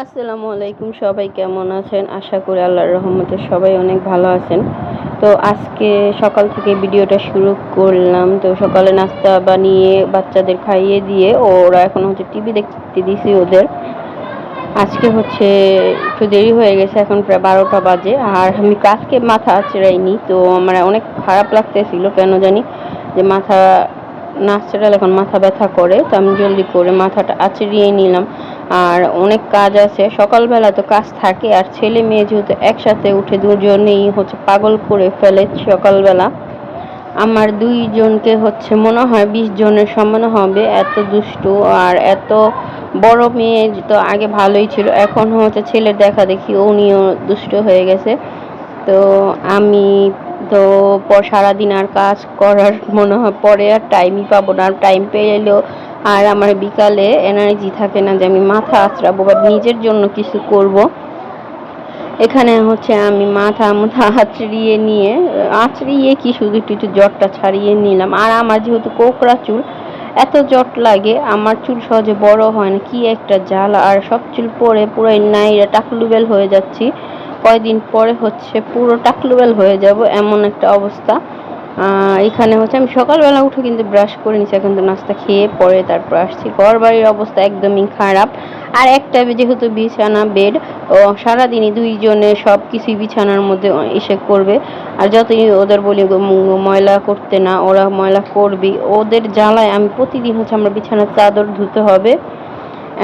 আসসালামু আলাইকুম, সবাই কেমন আছেন? আশা করি আল্লাহর রহমতে সবাই অনেক ভালো আছেন। তো আজকে সকাল থেকে ভিডিওটা শুরু করলাম। তো সকালে নাস্তা বানিয়ে বাচ্চাদের খাইয়ে দিয়ে ওরা এখন হচ্ছে টিভি দেখতে দিছি ওদের। আজকে হচ্ছে একটু দেরি হয়ে গেছে, এখন প্রায় বারোটা বাজে। আর আমি কাজকে মাথা আঁচড়াইনি তো আমার অনেক খারাপ লাগতেছিল, কেন জানি? যে মাথা নাচড়ালে এখন মাথা ব্যথা করে, তো আমি জলদি করে মাথাটা আঁচড়িয়ে নিলাম। আর অনেক কাজ আছে। সকালবেলা তো কাজ থাকে, আর ছেলে মেয়ে যেহেতু একসাথে উঠে দুজনেই হচ্ছে পাগল করে ফেলে সকালবেলা। আমার দুইজনকে হচ্ছে মনে হয় বিশ জনের সমান হবে, এত দুষ্টু আর এত বড় মেয়ে তো আগে ভালোই ছিল, এখন হচ্ছে ছেলের দেখা দেখি উনিও দুষ্ট হয়ে গেছে। তো আমি তো সারাদিন আর কাজ করার মনে হয় পরে আর টাইমই পাবো না টাইম পেয়ে এলেও আর আমার বিকালে এনার্জি থাকে না যে আমি মাথা আঁচড়াবো বা নিজের জন্য কিছু করব। এখানে হচ্ছে আমি মাথা মাথা আঁচড়িয়ে নিয়ে, আঁচড়িয়ে কি শুধু একটু একটু জ্বরটা ছাড়িয়ে নিলাম। আর আমার যেহেতু কোকড়া চুল, এত জট লাগে, আমার চুল সহজে বড় হয় না, কি একটা জ্বালা। আর সব চুল পরে পুরো নাইরা টাকলুবেল হয়ে যাচ্ছি। কয়দিন পরে হচ্ছে পুরো টাকলুবেল হয়ে যাব, এমন একটা অবস্থা। এখানে হচ্ছে আমি সকালবেলা উঠে কিন্তু ব্রাশ করে নিচ্ছি এখন তো নাস্তা খেয়ে পরে তারপর আসছি। ঘর বাড়ির অবস্থা একদমই খারাপ। আর একটা যেহেতু বিছানা বেড ও সারাদিনই দুইজনে সব কিছুই বিছানার মধ্যে এসে করবে। আর যতই ওদের বলি ময়লা করতে না, ওরা ময়লা করবি। ওদের জ্বালায় আমি প্রতিদিন হচ্ছে আমার বিছানার চাদর ধুতে হবে,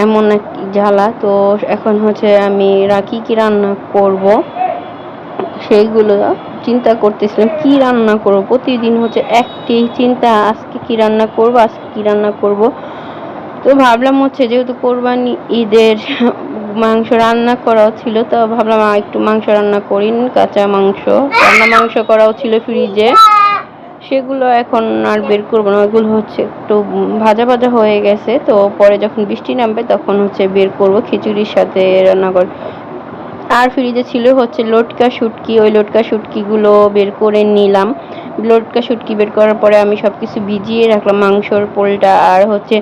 এমন এক জ্বালা। তো এখন হচ্ছে আমি রাখি কি রান্না করব, সেইগুলো চিন্তা করতেছিলাম, কি রান্না করব? প্রতিদিন হচ্ছে একটি চিন্তা, আজকে কি রান্না করব, আজকে কি রান্না করব? তো ভাবলাম হচ্ছে যেহেতু কোরবানি ঈদের মাংস রান্না করাও ছিল, তো ভাবলাম একটু মাংস রান্না করি, কাঁচা মাংস, রান্না মাংস করাও ছিল ফ্রিজে। সেগুলো এখন আর বের করব না ওইগুলো হচ্ছে একটু ভাজা ভাজা হয়ে গেছে, তো পরে যখন বৃষ্টি নামবে তখন হচ্ছে বের করব, খিচুড়ির সাথে রান্না কর আর ফ্রিজে ছিল হচ্ছে লটকা শুটকি। ওই লটকা শুটকিগুলো বের করে নিলাম। লটকা শুটকি বের করার পরে আমি সব কিছু ভিজিয়ে রাখলাম। মাংসর পোলটা আর হচ্ছে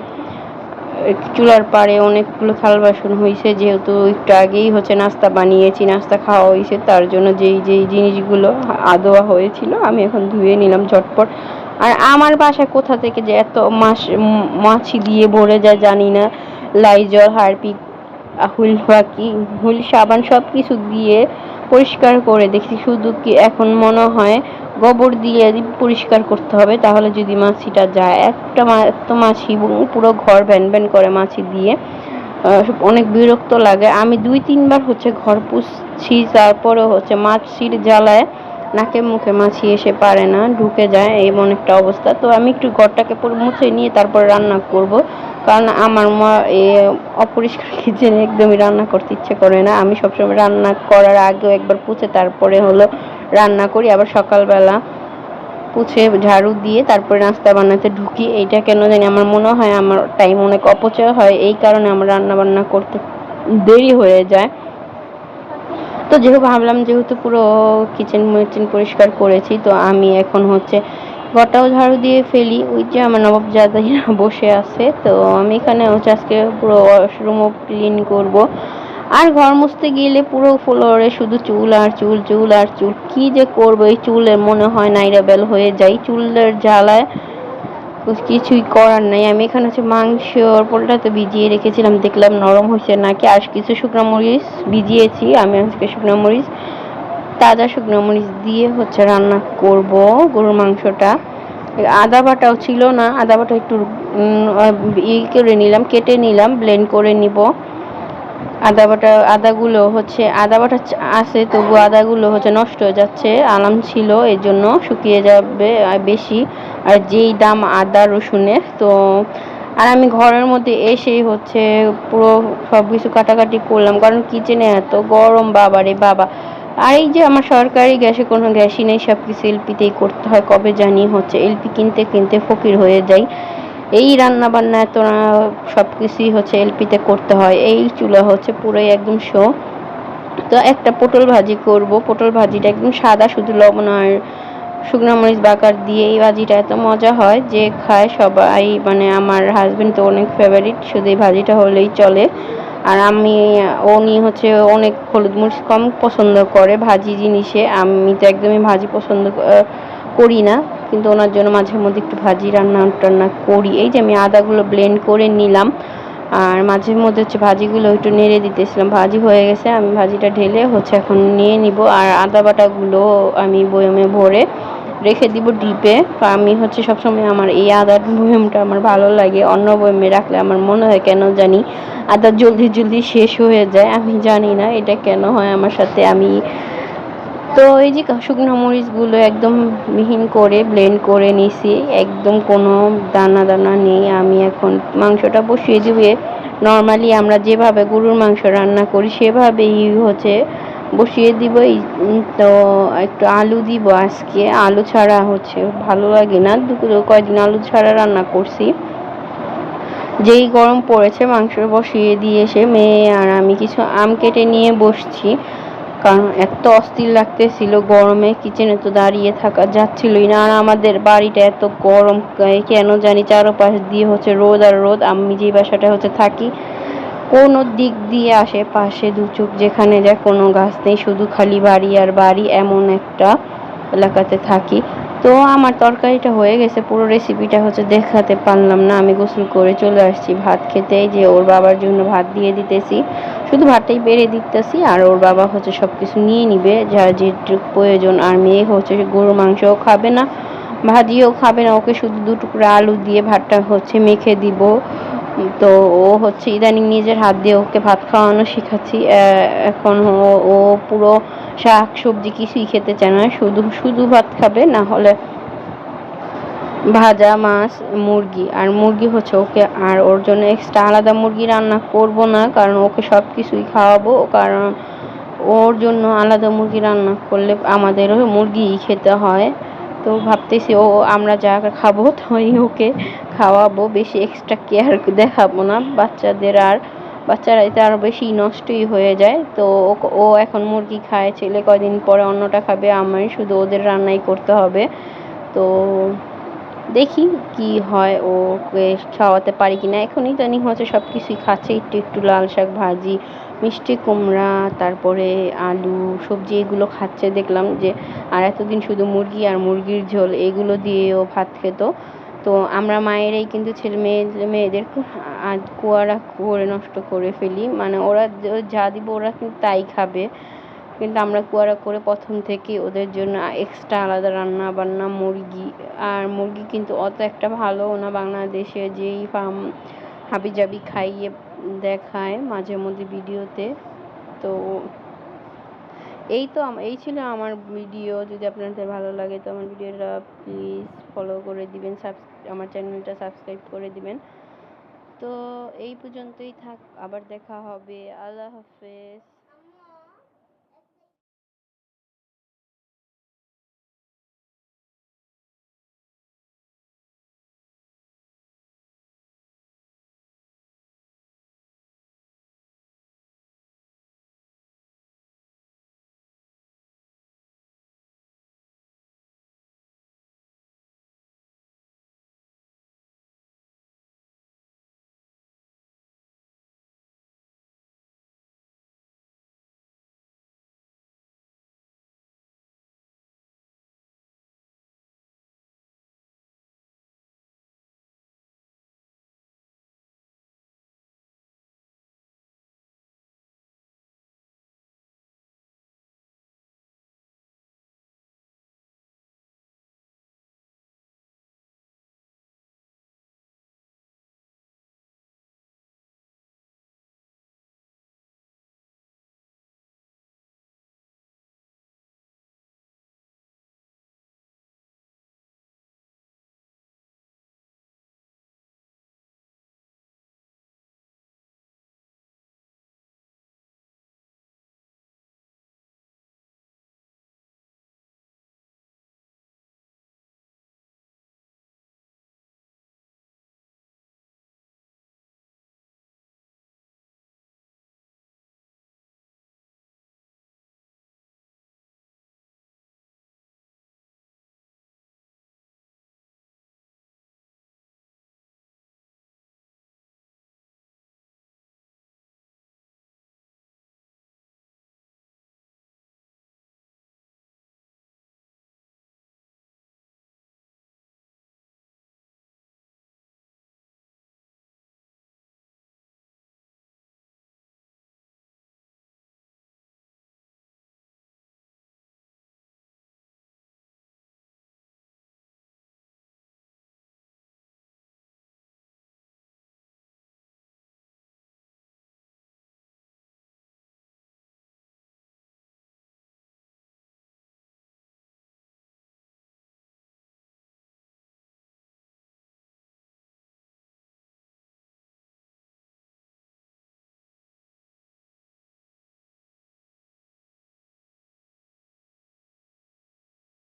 চুলার পাড়ে অনেকগুলো থাল বাসন হয়েছে যেহেতু একটু আগেই হচ্ছে নাস্তা বানিয়েছি, নাস্তা খাওয়া হয়েছে তার জন্য যেই যেই জিনিসগুলো আদোয়া হয়েছিল আমি এখন ধুয়ে নিলাম ঝটপট। আর আমার বাসায় কোথা থেকে যে এত মাছ মাছি দিয়ে ভরে যায় জানি না। লাইজল হারপিক হুইল বাকি হুইল সাবান সব কিছু দিয়ে পরিষ্কার করে দেখি শুধু কি এখন মনে হয় গোবর দিয়ে পরিষ্কার করতে হবে, তাহলে যদি মাছিটা যায়। একটা এত মাছি পুরো ঘর ভ্যান ভ্যান করে মাছি দিয়ে। অনেক বিরক্ত লাগে। আমি দুই তিনবার হচ্ছে ঘর পুষছি তারপরে হচ্ছে মাছির জ্বালায় নাকে মুখে মাছি এসে পারে না, ঢুকে যায় এমন একটা অবস্থা। তো আমি একটু ঘরটাকে মুছে নিয়ে তারপর রান্না করব। কারণ আমার মা এ অপরিষ্কার কিচেনে একদমই রান্না করতে ইচ্ছে করে না। আমি সবসময় রান্না করার আগেও একবার পুছে, তারপরে হলো রান্না করি। আবার সকালবেলা পুছে ঝাড়ু দিয়ে তারপরে নাস্তা বানাতে ঢুকি। এইটা কেন জানি আমার মনে হয়, আমার টাইম অনেক অপচয় হয়। এই কারণে আমার রান্না বান্না করতে দেরি হয়ে যায়। তো যেহেতু ভাবলাম যেহেতু পুরো কিচেন মিচেন পরিষ্কার করেছি, তো আমি এখন হচ্ছে ঘরটাও ঝাড়ু দিয়ে ফেলি। ওই যে আমার নবাব জাদাইরা বসে আছে, তো আমি এখানে হচ্ছে আজকে পুরো ওয়াশরুমও ক্লিন করব। আর ঘর মুছতে গেলে পুরো ফ্লোরে শুধু চুল আর চুল চুল আর চুল। কি যে করব, এই চুলের মনে হয় নাইরা বেল হয়ে যায়। চুলের জ্বালায় কিছুই করার নাই। আমি এখানে হচ্ছে মাংস পোলটাতে ভিজিয়ে রেখেছিলাম, দেখলাম নরম হয়েছে নাকি। আর কিছু শুকনো মরিচ ভিজিয়েছি, আমি আজকে শুকনো মরিচ, তাজা শুকনো মরিচ দিয়ে হচ্ছে রান্না করব গরুর মাংসটা। আদা বাটাও ছিল না, আদা বাটা একটু ই করে নিলাম, কেটে নিলাম ব্লেন্ড করে নিব। আদা বাটা, আদাগুলো হচ্ছে, আদা বাটা আছে, তবু আদাগুলো হচ্ছে নষ্ট হয়ে যাচ্ছে, আলাম ছিল, এর জন্য শুকিয়ে যাবে বেশি। আর যেই দাম আদা, রসুনের, তো আর আমি ঘরের মধ্যে এসেই হচ্ছে পুরো সব কিছু কাটাকাটি করলাম, কারণ কিচেনে এত গরম, বাবারে বাবা। আর এই যে আমার সরকারি গ্যাসে কোনো গ্যাসই নেই সব কিছু এলপিতেই করতে হয়, কবে জানি হচ্ছে এলপি কিনতে কিনতে ফকির হয়ে যায় এই রান্না বান্না এত সব কিছুই হচ্ছে এলপিতে করতে হয়। এই চুলা হচ্ছে পুরোই একদম শো। তো একটা পটল ভাজি করব। পটল ভাজিটা একদম সাদা, শুধু লবণ আর শুকনো মরিচ বাকার দিয়ে এই ভাজিটা এত মজা হয় যে খায় সবাই। মানে আমার হাজবেন্ড তো অনেক ফেভারিট শুধু এই ভাজিটা হলেই চলে। আর আমি, উনি হচ্ছে অনেক হলুদ মরিচ কম পছন্দ করে ভাজি জিনিসে। আমি তো একদমই ভাজি পছন্দ করি না। কিন্তু ওনার জন্য মাঝে মধ্যে একটু ভাজি রান্না টান্না করি। এই যে আমি আদাগুলো ব্লেন্ড করে নিলাম। আর মাঝে মধ্যে হচ্ছে ভাজিগুলো একটু নেড়ে দিতেছিলাম। ভাজি হয়ে গেছে, আমি ভাজিটা ঢেলে হচ্ছে এখন নিয়ে নিব। আর আদা বাটাগুলো আমি বয়মে ভরে রেখে দিব ডিপে। আমি হচ্ছে সবসময় আমার এই আদার বয়মটা আমার ভালো লাগে। অন্য বয়মে রাখলে আমার মনে হয় কেন জানি আদা জলদি জলদি শেষ হয়ে যায়। আমি জানি না এটা কেন হয় আমার সাথে। আমি তো এই যে শুকনো মরিচগুলো একদম মিহিন করে ব্লেন্ড করে নিছি, একদম কোনো দানা দানা নেই। আমি এখন মাংসটা বসিয়ে দিয়ে নর্মালি আমরা যেভাবে গরুর মাংস রান্না করি, সেভাবেই হচ্ছে বসিয়ে দিব। তো একটু আলু দিব আজকে। আলু ছাড়া হচ্ছে ভালো লাগে না। দুপুরে কয়েকদিন আলু ছাড়া রান্না করছি। যেই গরম পড়েছে, মাংস বসিয়ে দিয়ে এসে মেয়ে আর আমি কিছু আম কেটে নিয়ে বসছি। কারণ এত অস্থির লাগতেছিল গরমে কিচেনে তো দাঁড়িয়ে থাকা যাচ্ছিলই না। আর আমাদের বাড়িটা এত গরম কেন জানি চারোপাশ দিয়ে হচ্ছে রোদ আর রোদ। আমি যে বাসাটা হচ্ছে থাকি, কোনো দিক দিয়ে আসে পাশে দু চোখ যেখানে যায়, কোনো গাছ নেই, শুধু খালি বাড়ি আর বাড়ি এমন একটা এলাকাতে থাকি। তো আমার তরকারিটা হয়ে গেছে, পুরো রেসিপিটা হচ্ছে দেখাতে পারলাম না। আমি গোসল করে চলে আসছি, ভাত খেতে। যে ওর বাবার জন্য ভাত দিয়ে দিতেছি। শুধু ভাতটাই বেড়ে দিতেছি আর ওর বাবা হচ্ছে সব কিছু নিয়ে নিবে। যার যেটুকু প্রয়োজন আর মেয়ে হচ্ছে গরুর মাংসও খাবে না, ভাজিও খাবে না। ওকে শুধু দু টুকরা আলু দিয়ে ভাতটা হচ্ছে মেখে দিব। তো ও হচ্ছে ইদানিং নিজের হাত দিয়ে ওকে ভাত খাওয়ানো শিখাচ্ছি। এখন ও ও পুরো শাক সবজি কিছুই খেতে চায় না। শুধু শুধু ভাত খাবে, না হলে ভাজা মাছ, মুরগি। আর মুরগি হচ্ছে ওকে, আর ওর জন্য এক্সট্রা আলাদা মুরগি রান্না করব না, কারণ ওকে সব কিছুই খাওয়াবো, কারণ ওর জন্য আলাদা মুরগি রান্না করলে আমাদেরও মুরগিই খেতে হয়। তো ভাবতেছি ও, আমরা যা খাব তাই ওকে খাওয়াবো, বেশি এক্সট্রা কেয়ার দেখাবো না। বাচ্চাদের আর, বাচ্চারা এতে আরও বেশি নষ্টই হয়ে যায়। তো ও- এখন মুরগি খায়, ছেলে কয়দিন পরে অন্যটা খাবে আমারই শুধু ওদের রান্নাই করতে হবে। তো দেখি কি হয়, ওকে খাওয়াতে পারি কিনা। এখনই ইদানিং হচ্ছে সব কিছুই খাচ্ছে, একটু একটু লাল শাক ভাজি, মিষ্টি কুমড়া, তারপরে আলু, সবজি এগুলো খাচ্ছে। দেখলাম যে আর এতদিন শুধু মুরগি আর মুরগির ঝোল, এগুলো দিয়েও ভাত খেত। তো আমরা মায়েরাই কিন্তু ছেলে মেয়ে মেয়েদের কুয়ারা করে নষ্ট করে ফেলি। মানে ওরা যা দিব ওরা কিন্তু তাই খাবে। কিন্তু আমরা কুয়ারা করে প্রথম থেকে ওদের জন্য এক্সট্রা আলাদা রান্না বান্না মুরগি। আর মুরগি কিন্তু অত একটা ভালো না বাংলাদেশে, যেই ফার্ম হাবিজাবি খাইয়ে দেখায় মাঝে মধ্যে ভিডিওতে। তো এই তো এই ছিল আমার ভিডিও। যদি আপনাদের ভালো লাগে তো আমার ভিডিওটা প্লিজ ফলো করে দিবেন আমার চ্যানেলটা সাবস্ক্রাইব করে দিবেন। তো এই পর্যন্তই থাক, আবার দেখা হবে। আল্লাহ হাফেজ।